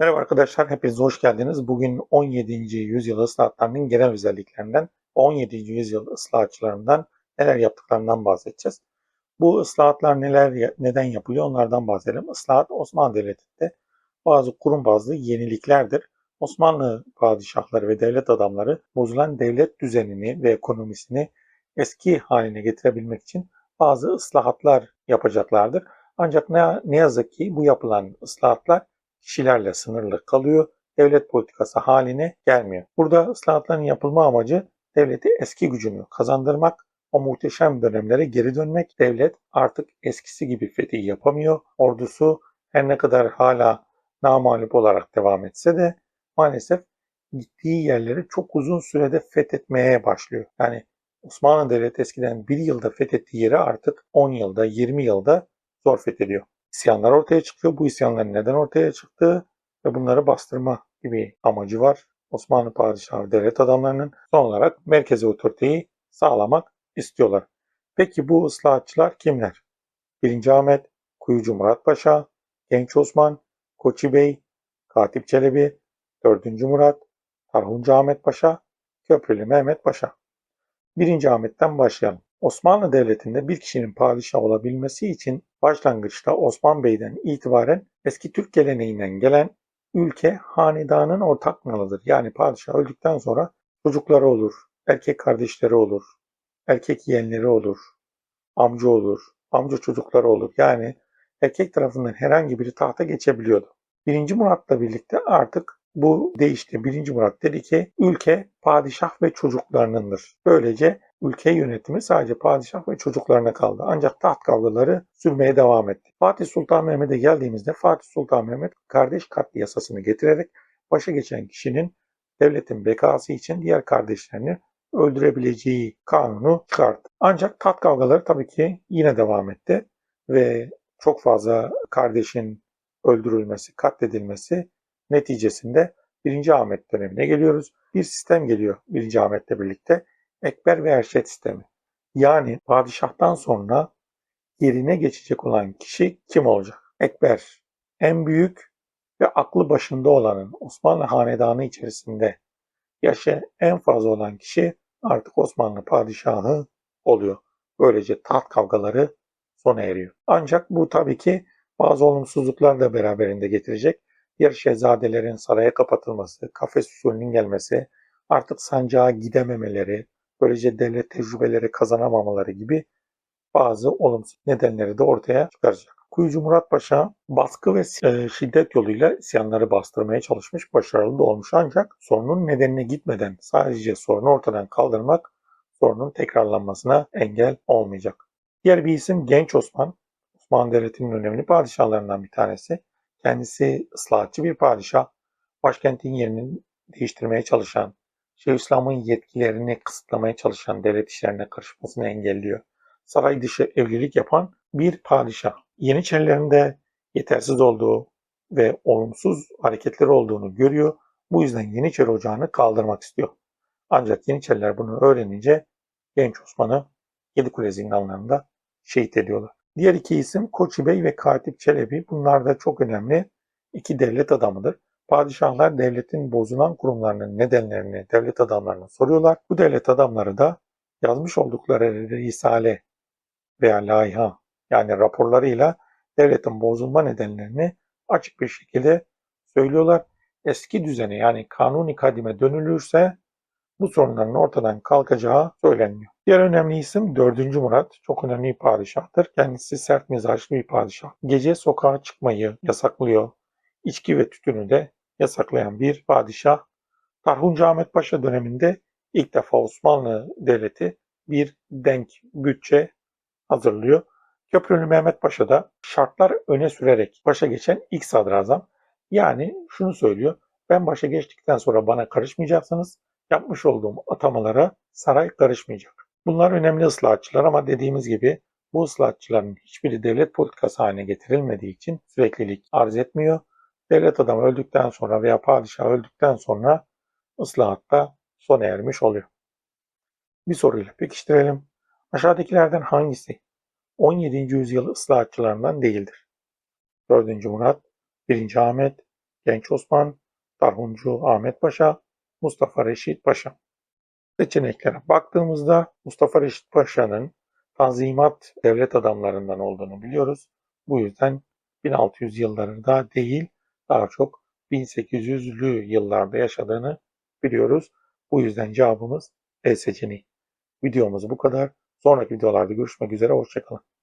Merhaba arkadaşlar, hepiniz hoş geldiniz. Bugün 17. yüzyıl ıslahatlarının genel özelliklerinden, 17. yüzyıl ıslahatçılarından neler yaptıklarından bahsedeceğiz. Bu ıslahatlar neler, neden yapılıyor onlardan bahsedelim. Islahat Osmanlı Devleti'nde bazı kurum bazlı yeniliklerdir. Osmanlı padişahları ve devlet adamları bozulan devlet düzenini ve ekonomisini eski haline getirebilmek için bazı ıslahatlar yapacaklardır. Ancak ne, ne yazık ki bu yapılan ıslahatlar kişilerle sınırlı kalıyor, devlet politikası haline gelmiyor. Burada ıslahatların yapılma amacı devleti eski gücünü kazandırmak, o muhteşem dönemlere geri dönmek. Devlet artık eskisi gibi fetih yapamıyor. Ordusu her ne kadar hala namalip olarak devam etse de maalesef gittiği yerleri çok uzun sürede fethetmeye başlıyor. Yani Osmanlı Devleti eskiden bir yılda fethettiği yeri artık 10 yılda, 20 yılda zor fethediyor isyanlar ortaya çıkıyor. Bu isyanların neden ortaya çıktığı ve bunları bastırma gibi amacı var. Osmanlı padişahı devlet adamlarının son olarak merkezi otoriteyi sağlamak istiyorlar. Peki bu ıslahatçılar kimler? 1. Ahmet, Kuyucu Murat Paşa, Genç Osman, Koçi Bey, Katip Çelebi, 4. Murat, Tarhuncu Ahmet Paşa, Köprülü Mehmet Paşa. 1. Ahmet'ten başlayalım. Osmanlı Devleti'nde bir kişinin padişah olabilmesi için başlangıçta Osman Bey'den itibaren eski Türk geleneğinden gelen ülke hanedanın ortak malıdır. Yani padişah öldükten sonra çocukları olur, erkek kardeşleri olur, erkek yeğenleri olur, amca olur, amca çocukları olur. Yani erkek tarafından herhangi biri tahta geçebiliyordu. Birinci Murat'la birlikte artık bu değişti. Birinci Murat dedi ki ülke padişah ve çocuklarınındır. Böylece ülke yönetimi sadece padişah ve çocuklarına kaldı. Ancak taht kavgaları sürmeye devam etti. Fatih Sultan Mehmet'e geldiğimizde Fatih Sultan Mehmet kardeş katli yasasını getirerek başa geçen kişinin devletin bekası için diğer kardeşlerini öldürebileceği kanunu çıkarttı. Ancak taht kavgaları tabii ki yine devam etti ve çok fazla kardeşin öldürülmesi, katledilmesi neticesinde 1. Ahmet dönemine geliyoruz. Bir sistem geliyor 1. Ahmet'le birlikte. Ekber ve Erşet sistemi. Yani padişahtan sonra yerine geçecek olan kişi kim olacak? Ekber en büyük ve aklı başında olanın Osmanlı hanedanı içerisinde yaşı en fazla olan kişi artık Osmanlı padişahı oluyor. Böylece taht kavgaları sona eriyor. Ancak bu tabii ki bazı olumsuzluklar da beraberinde getirecek. Diğer şehzadelerin saraya kapatılması, kafes usulünün gelmesi, artık sancağa gidememeleri, böylece devlet tecrübeleri kazanamamaları gibi bazı olumsuz nedenleri de ortaya çıkaracak. Kuyucu Murat Paşa baskı ve e, şiddet yoluyla isyanları bastırmaya çalışmış, başarılı da olmuş ancak sorunun nedenine gitmeden sadece sorunu ortadan kaldırmak sorunun tekrarlanmasına engel olmayacak. Diğer bir isim Genç Osman. Osmanlı Devleti'nin önemli padişahlarından bir tanesi. Kendisi ıslahatçı bir padişah. Başkentin yerini değiştirmeye çalışan, Şeyhülislam'ın yetkilerini kısıtlamaya çalışan devlet işlerine karışmasını engelliyor. Saray dışı evlilik yapan bir padişah. Yeniçerilerinde yetersiz olduğu ve olumsuz hareketleri olduğunu görüyor. Bu yüzden Yeniçeri Ocağı'nı kaldırmak istiyor. Ancak Yeniçeriler bunu öğrenince Genç Osman'ı Yedikule zindanlarında şehit ediyorlar. Diğer iki isim Koçi Bey ve Katip Çelebi. Bunlar da çok önemli iki devlet adamıdır. Padişahlar devletin bozulan kurumlarının nedenlerini devlet adamlarına soruyorlar. Bu devlet adamları da yazmış oldukları risale veya laiha yani raporlarıyla devletin bozulma nedenlerini açık bir şekilde söylüyorlar. Eski düzene yani kanuni kadime dönülürse bu sorunların ortadan kalkacağı söyleniyor. Diğer önemli isim 4. Murat. Çok önemli bir padişahtır. Kendisi sert mizaçlı bir padişah. Gece sokağa çıkmayı yasaklıyor. İçki ve tütünü de yasaklayan bir padişah. Tarhuncu Ahmet Paşa döneminde ilk defa Osmanlı Devleti bir denk bütçe hazırlıyor. Köprülü Mehmet Paşa da şartlar öne sürerek başa geçen ilk sadrazam. Yani şunu söylüyor. Ben başa geçtikten sonra bana karışmayacaksınız. Yapmış olduğum atamalara saray karışmayacak. Bunlar önemli ıslahatçılar ama dediğimiz gibi bu ıslahatçıların hiçbiri devlet politikası haline getirilmediği için süreklilik arz etmiyor devlet adamı öldükten sonra veya padişah öldükten sonra ıslahatta sona ermiş oluyor. Bir soruyla pekiştirelim. Aşağıdakilerden hangisi 17. yüzyıl ıslahatçılarından değildir? 4. Murat, 1. Ahmet, Genç Osman, Tarhuncu Ahmet Paşa, Mustafa Reşit Paşa. Seçeneklere baktığımızda Mustafa Reşit Paşa'nın Tanzimat devlet adamlarından olduğunu biliyoruz. Bu yüzden 1600 yıllarında değil, daha çok 1800'lü yıllarda yaşadığını biliyoruz. Bu yüzden cevabımız E seçeneği. Videomuz bu kadar. Sonraki videolarda görüşmek üzere. Hoşçakalın.